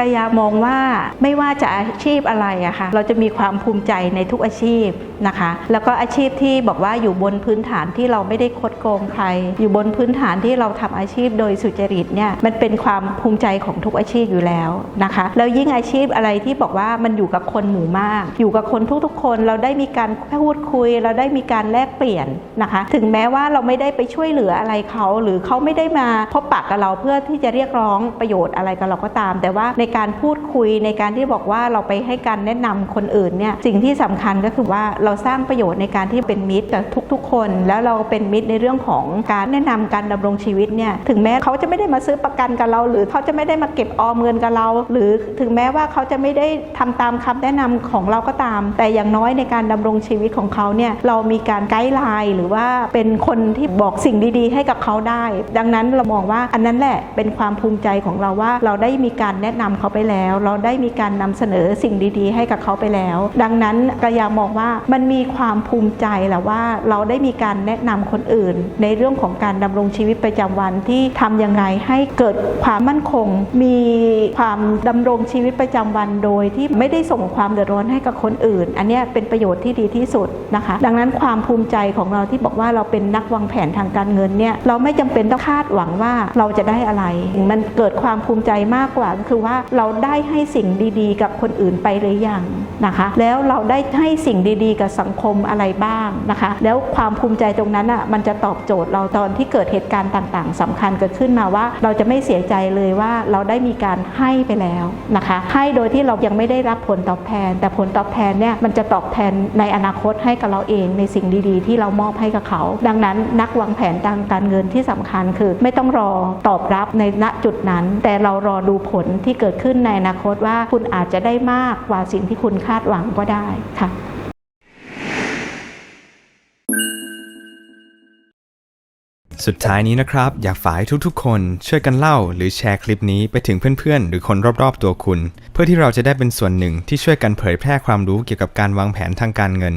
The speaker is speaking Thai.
กายามองว่าไม่ว่าจะอาชีพอะไรอะค่ะเราจะมีความภูมิใจในทุกอาชีพนะคะ แล้วก็อาชีพที่บอกว่าอยู่บนพื้นฐานที่เราไม่ได้คดโกงใคร อยู่บนพื้นฐานที่เราทำอาชีพโดยสุจริตเนี่ยมันเป็นความภูมิใจของทุกอาชีพอยู่แล้วนะคะ แล้วยิ่งอาชีพอะไรที่บอกว่ามันอยู่กับคนหมู่มาก อยู่กับคนทุกๆคนเราได้มีการพูดคุย เราได้มีการแลกเปลี่ยนนะคะ ถึงแม้ว่าเราไม่ได้ไปช่วยเหลืออะไรเขา หรือเขาไม่ได้มาพบปะกับเราเพื่อที่จะเรียกร้องประโยชน์อะไรกับเราก็ตาม แต่ว่าในการพูดคุยในการที่บอกว่าเราไปให้การแนะนำคนอื่นเนี่ยสิ่งที่สำคัญก็คือว่าเราสร้างประโยชน์ในการที่เป็นมิตรกับทุก ๆ คน แล้วเราเป็นมิตรในเรื่องของการแนะนำการดำรงชีวิตเนี่ยถึงแม้เขาจะไม่ได้มาซื้อประกันกับเรา หรือเขาจะไม่ได้มาเก็บออมเงินกับเรา หรือถึงแม้ว่าเขาจะไม่ได้ทำตามคำแนะนำของเราก็ตาม แต่อย่างน้อยในการดำรงชีวิตของเขาเนี่ยเรามีการไกด์ไลน์หรือว่าเป็นคนที่บอกสิ่งดีๆ ให้กับเขาได้ ดังนั้นเรามองว่าอันนั้นแหละเป็นความภูมิใจของเราว่าเราได้มีการแนะนำเขาไปแล้ว เราได้มีการนำเสนอสิ่งดีๆ ให้กับเขาไปแล้ว ดังนั้นกายามองว่ามันมีความภูมิใจแหละว่าเราได้มีการแนะนำคนอื่น ในเรื่องของการดำรงชีวิตประจำวันที่ทำยังไงให้เกิดความมั่นคง มีความดำรงชีวิตประจำวันโดยที่ไม่ได้ส่งความเดือดร้อนให้กับคนอื่น อันนี้เป็นประโยชน์ที่ดีที่สุดนะคะ ดังนั้นความภูมิใจของเราที่บอกว่าเราเป็นนักวางแผนทางการเงินเนี่ยเราไม่จำเป็นต้องคาดหวังว่าเราจะได้อะไร มันเกิดความภูมิใจมากกว่าก็คือว่าเราได้ให้สิ่งดีๆ กับคนอื่นไปหรือยังนะคะ แล้วเราได้ให้สิ่งดีๆ กับสังคมอะไรบ้างนะคะ แล้วความภูมิใจตรงนั้นอะมันจะตอบโจทย์เราตอนที่เกิดเหตุการณ์ต่างๆสำคัญเกิดขึ้นมาว่า เราจะไม่เสียใจเลยว่าเราได้มีการให้ไปแล้วนะคะ ให้โดยที่เรายังไม่ได้รับผลตอบแทน แต่ผลตอบแทนเนี่ยมันจะตอบแทนในอนาคตให้กับเราเองในสิ่งดีๆ ที่เรามอบให้กับเขา ดังนั้นนักวางแผนทางการเงินที่สำคัญคือ ไม่ต้องรอตอบรับในณจุดนั้น แต่เรารอดูผลที่เกิดดขึ้นในอนาคตว่าคุณอาจจะได้มากกว่าสิ่งที่คุณคาดหวังก็ได้ค่ะสุดท้ายนี้นะครับ อยากฝากให้ทุกๆ คนช่วยกันเล่าหรือแชร์คลิปนี้ไปถึงเพื่อนๆ หรือคนรอบๆ ตัวคุณ เพื่อที่เราจะได้เป็นส่วนหนึ่งที่ช่วยกันเผยแพร่ความรู้เกี่ยวกับการวางแผนทางการเงิน